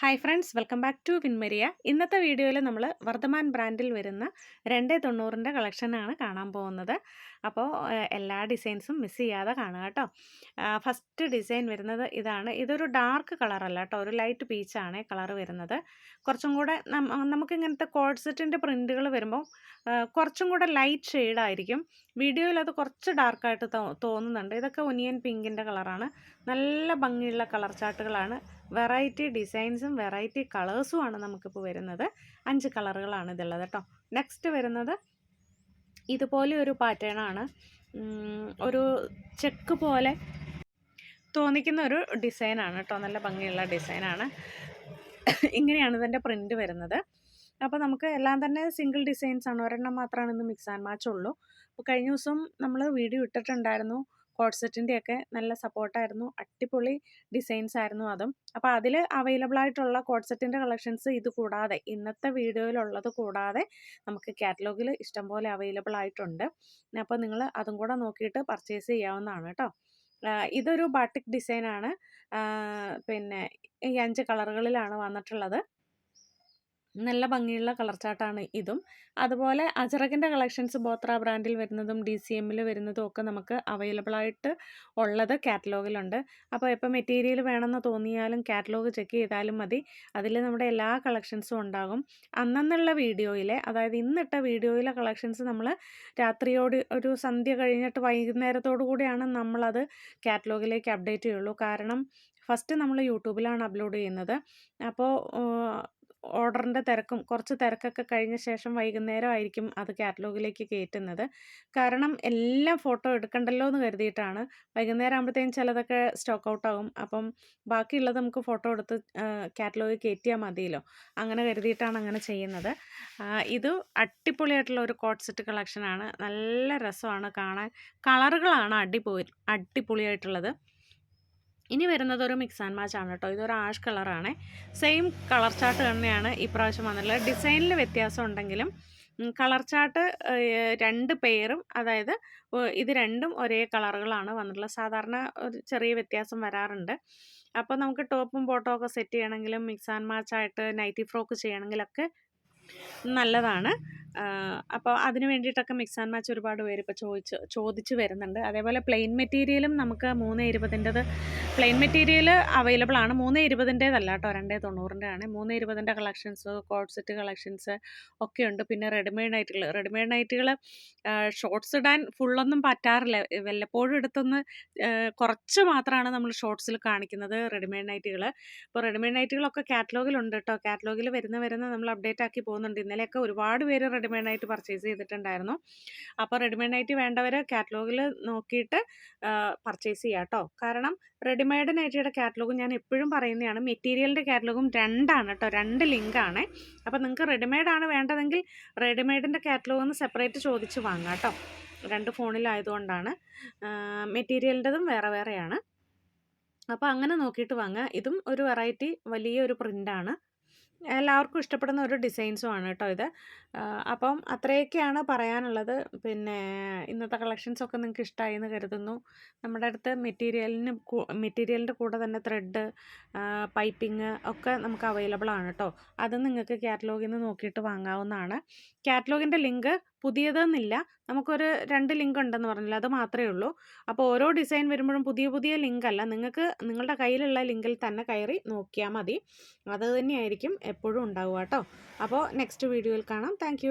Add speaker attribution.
Speaker 1: Hi friends welcome back to വിൻമരിയ ഇന്നത്തെ വീഡിയോയിൽ നമ്മൾ വർദ്ധമാൻ ബ്രാൻഡിൽ വരുന്ന രണ്ട് തൊണ്ണൂറിന്റെ കളക്ഷനാണ് കാണാൻ പോകുന്നത്. അപ്പോൾ എല്ലാ ഡിസൈൻസും മിസ് ചെയ്യാതെ കാണുക കേട്ടോ. ഫസ്റ്റ് ഡിസൈൻ വരുന്നത് ഇതാണ്. ഇതൊരു ഡാർക്ക് കളറല്ല കേട്ടോ. ഒരു ലൈറ്റ് പീച്ചാണ് കളർ വരുന്നത്. കുറച്ചും കൂടെ നമുക്കിങ്ങനത്തെ നമുക്ക് ഇങ്ങനത്തെ കോഡ് സെറ്റിന്റെ പ്രിന്റുകൾ വരുമ്പോൾ കുറച്ചും കൂടെ ലൈറ്റ് ഷെയ്ഡായിരിക്കും വീഡിയോയിൽ അത് കുറച്ച് ഡാർക്കായിട്ട് തോന്നുന്നുണ്ട്. ഇതൊക്കെ ഒനിയൻ പിങ്കിന്റെ കളറാണ് നല്ല ഭംഗിയുള്ള കളർ ചാർട്ടുകളാണ് വെറൈറ്റി ഡിസൈൻസും വെറൈറ്റി കളേഴ്സും ആണ് നമുക്കിപ്പോൾ വരുന്നത്. അഞ്ച് കളറുകളാണ് ഇതുള്ളത് കേട്ടോ. നെക്സ്റ്റ് വരുന്നത് ഇതുപോലെ ഒരു പാറ്റേൺ ആണ്. ഒരു ചെക്ക് പോലെ തോന്നിക്കുന്ന ഒരു ഡിസൈനാണ് കേട്ടോ. നല്ല ഭംഗിയുള്ള ഡിസൈനാണ് ഇങ്ങനെയാണ് ഇതിന്റെ പ്രിന്റ് വരുന്നത്. അപ്പോൾ നമുക്ക് എല്ലാം തന്നെ സിംഗിൾ ഡിസൈൻസ് ആണ്. ഒരെണ്ണം മാത്രമാണ് ഇന്ന് മിക്സ് ആൻഡ് മാച്ച് ഉള്ളൂ. അപ്പോൾ കഴിഞ്ഞ ദിവസം നമ്മൾ വീഡിയോ ഇട്ടിട്ടുണ്ടായിരുന്നു. കോഡ് സെറ്റിന്റെയൊക്കെ നല്ല സപ്പോർട്ടായിരുന്നു. അടിപൊളി ഡിസൈൻസ് ആയിരുന്നു അതും. അപ്പോൾ അതിൽ അവൈലബിൾ ആയിട്ടുള്ള കോഡ്സെറ്റിന്റെ കളക്ഷൻസ് ഇത് കൂടാതെ ഇന്നത്തെ വീഡിയോയിലുള്ളത് കൂടാതെ നമുക്ക് കാറ്റലോഗിൽ ഇഷ്ടംപോലെ അവൈലബിൾ ആയിട്ടുണ്ട് അപ്പോൾ നിങ്ങൾ അതും കൂടെ നോക്കിയിട്ട് പർച്ചേസ് ചെയ്യാവുന്നതാണ് കേട്ടോ ഇതൊരു ബാട്ടിക് ഡിസൈനാണ്. പിന്നെ ഈ അഞ്ച് കളറുകളിലാണ് വന്നിട്ടുള്ളത്. നല്ല ഭംഗിയുള്ള കളർ ചാർട്ടാണ് ഇതും. അതുപോലെ അജറകിന്റെ കളക്ഷൻസ് ബോത്ര ബ്രാൻഡിൽ വരുന്നതും ഡി സി എമ്മിൽ വരുന്നതും ഒക്കെ നമുക്ക് അവൈലബിൾ ആയിട്ട് ഉള്ളത് കാറ്റലോഗിലുണ്ട് അപ്പോൾ എപ്പോൾ മെറ്റീരിയൽ വേണമെന്ന് തോന്നിയാലും കാറ്റലോഗ് ചെക്ക് ചെയ്താലും മതി. അതിൽ നമ്മുടെ എല്ലാ കളക്ഷൻസും ഉണ്ടാകും. അന്നെന്നുള്ള വീഡിയോയിലെ അതായത് ഇന്നിട്ട വീഡിയോയിലെ കളക്ഷൻസ് നമ്മൾ രാത്രിയോട് ഒരു സന്ധ്യ കഴിഞ്ഞിട്ട് വൈകുന്നേരത്തോടു കൂടിയാണ് നമ്മളത് കാറ്റലോഗിലേക്ക് അപ്ഡേറ്റ് ചെയ്യുള്ളൂ. കാരണം ഫസ്റ്റ് നമ്മൾ യൂട്യൂബിലാണ് അപ്ലോഡ് ചെയ്യുന്നത്. അപ്പോൾ ഓർഡറിന്റെ തിരക്കും കുറച്ച് തിരക്കൊക്കെ കഴിഞ്ഞ ശേഷം വൈകുന്നേരം ആയിരിക്കും അത് കാറ്റലോഗിലേക്ക് കയറ്റുന്നത്. കാരണം എല്ലാം ഫോട്ടോ എടുക്കണ്ടല്ലോ എന്ന് കരുതിയിട്ടാണ്. വൈകുന്നേരം ആകുമ്പോഴത്തേക്കും ചിലതൊക്കെ സ്റ്റോക്ക് ഔട്ട് ആകും അപ്പം ബാക്കിയുള്ളത് നമുക്ക് ഫോട്ടോ എടുത്ത് കാറ്റലോഗിൽ കയറ്റിയാൽ മതിയല്ലോ. അങ്ങനെ കരുതിയിട്ടാണ് അങ്ങനെ ചെയ്യുന്നത്. ഇത് അടിപൊളിയായിട്ടുള്ള ഒരു കോട്ട് സെറ്റ് കളക്ഷനാണ്. നല്ല രസമാണ് കാണാൻ. കളറുകളാണ് അടിപൊളി അടിപൊളിയായിട്ടുള്ളത്. ഇനി വരുന്നത് ഒരു മിക്സ് ആൻഡ് മാച്ച് ആണ് കേട്ടോ ഇതൊരു ആഷ് കളറാണ് സെയിം കളർ ചാർട്ട് തന്നെയാണ് ഇപ്രാവശ്യം വന്നിട്ടുള്ളത്. ഡിസൈനിൽ വ്യത്യാസം ഉണ്ടെങ്കിലും കളർ ചാർട്ട് രണ്ട് പെയറും അതായത് ഇത് രണ്ടും ഒരേ കളറുകളാണ് വന്നിട്ടുള്ളത്. സാധാരണ ഒരു ചെറിയ വ്യത്യാസം വരാറുണ്ട്. അപ്പോൾ നമുക്ക് ടോപ്പും ബോട്ടോ ഒക്കെ സെറ്റ് ചെയ്യണമെങ്കിലും മിക്സ് ആൻഡ് മാച്ച് ആയിട്ട് നൈറ്റി ഫ്രോക്ക് ചെയ്യണമെങ്കിലൊക്കെ നല്ലതാണ്. അപ്പോൾ അതിന് വേണ്ടിയിട്ടൊക്കെ മിക്സ് ആൻഡ് മാച്ച് ഒരുപാട് പേര് ഇപ്പോൾ ചോദിച്ച് ചോദിച്ച് വരുന്നുണ്ട്. അതേപോലെ പ്ലെയിൻ മെറ്റീരിയലും നമുക്ക് മൂന്ന് ഇരുപതിന്റെത് പ്ലെയിൻ മെറ്റീരിയൽ അവൈലബിൾ ആണ്. മൂന്ന് ഇരുപതിന്റേതല്ല കേട്ടോ രണ്ടേ തൊണ്ണൂറിന്റെ ആണ് മൂന്ന് ഇരുപതിന്റെ കളക്ഷൻസ് കോഡ്സെറ്റ് കളക്ഷൻസ് ഒക്കെ ഉണ്ട്. പിന്നെ റെഡിമെയ്ഡ് നൈറ്റുകൾ. റെഡിമെയ്ഡ് നൈറ്റുകൾ ഷോർട്സ് ഇടാൻ ഫുള്ളൊന്നും പറ്റാറില്ല. വല്ലപ്പോഴും എടുത്തൊന്ന് കുറച്ച് മാത്രമാണ് നമ്മൾ ഷോർട്സിൽ കാണിക്കുന്നത് റെഡിമെയ്ഡ് നൈറ്റുകൾ ഇപ്പോൾ റെഡിമെയ്ഡ് നൈറ്റുകളൊക്കെ കാറ്റലോഗിലുണ്ട് കേട്ടോ. കാറ്റലോഗിൽ വരുന്ന വരുന്ന നമ്മൾ അപ്ഡേറ്റ് ആക്കി പോകുന്നുണ്ട്. ഇന്നലെയൊക്കെ ഒരുപാട് പേര് റെഡിമെയ്ഡ് നൈറ്റ് പർച്ചേസ് ചെയ്തിട്ടുണ്ടായിരുന്നു. അപ്പോൾ റെഡിമെയ്ഡ് നൈറ്റ് വേണ്ടവർ കാറ്റലോഗിൽ നോക്കിയിട്ട് പർച്ചേസ് ചെയ്യാം കേട്ടോ. കാരണം റെഡിമെയ്ഡ് നൈറ്റിയുടെ കാറ്റലോഗും ഞാൻ എപ്പോഴും പറയുന്നതാണ് മെറ്റീരിയലിന്റെ കാറ്റലോഗും രണ്ടാണ് കേട്ടോ രണ്ട് ലിങ്കാണ് അപ്പോൾ നിങ്ങൾക്ക് റെഡിമെയ്ഡ് ആണ് വേണ്ടതെങ്കിൽ റെഡിമെയ്ഡിന്റെ കാറ്റലോഗ് ഒന്ന് സെപ്പറേറ്റ് ചോദിച്ച് വാങ്ങാം കേട്ടോ രണ്ട് ഫോണിലായതുകൊണ്ടാണ് മെറ്റീരിയലിന്റെതും വേറെ വേറെയാണ്. അപ്പോൾ അങ്ങനെ നോക്കിയിട്ട് വാങ്ങുക ഇതും ഒരു വെറൈറ്റി വലിയൊരു പ്രിന്റാണ് എല്ലാവർക്കും ഇഷ്ടപ്പെടുന്ന ഒരു ഡിസൈൻസും ആണ് കേട്ടോ ഇത്. അപ്പം അത്രയൊക്കെയാണ് പറയാനുള്ളത്. പിന്നെ ഇന്നത്തെ കളക്ഷൻസ് ഒക്കെ നിങ്ങൾക്ക് ഇഷ്ടമായി എന്ന് കരുതുന്നു. നമ്മുടെ അടുത്ത് മെറ്റീരിയലിന് മെറ്റീരിയലിന്റെ കൂടെ തന്നെ ത്രെഡ് പൈപ്പിംഗ് ഒക്കെ നമുക്ക് അവൈലബിൾ ആണ് കേട്ടോ. അത് നിങ്ങൾക്ക് കാറ്റലോഗിൽ നിന്ന് നോക്കിയിട്ട് വാങ്ങാവുന്നതാണ്. കാറ്റലോഗിന്റെ ലിങ്ക് പുതിയതെന്നില്ല. നമുക്കൊരു രണ്ട് ലിങ്ക് ഉണ്ടെന്ന് പറഞ്ഞില്ല അത് മാത്രമേ ഉള്ളൂ. അപ്പോൾ ഓരോ ഡിസൈൻ വരുമ്പോഴും പുതിയ പുതിയ ലിങ്ക് അല്ല നിങ്ങൾക്ക് നിങ്ങളുടെ കയ്യിലുള്ള ലിങ്കിൽ തന്നെ കയറി നോക്കിയാൽ മതി. അത് തന്നെയായിരിക്കും എപ്പോഴും ഉണ്ടാവുക കേട്ടോ. അപ്പോൾ നെക്സ്റ്റ് വീഡിയോയിൽ കാണാം. താങ്ക്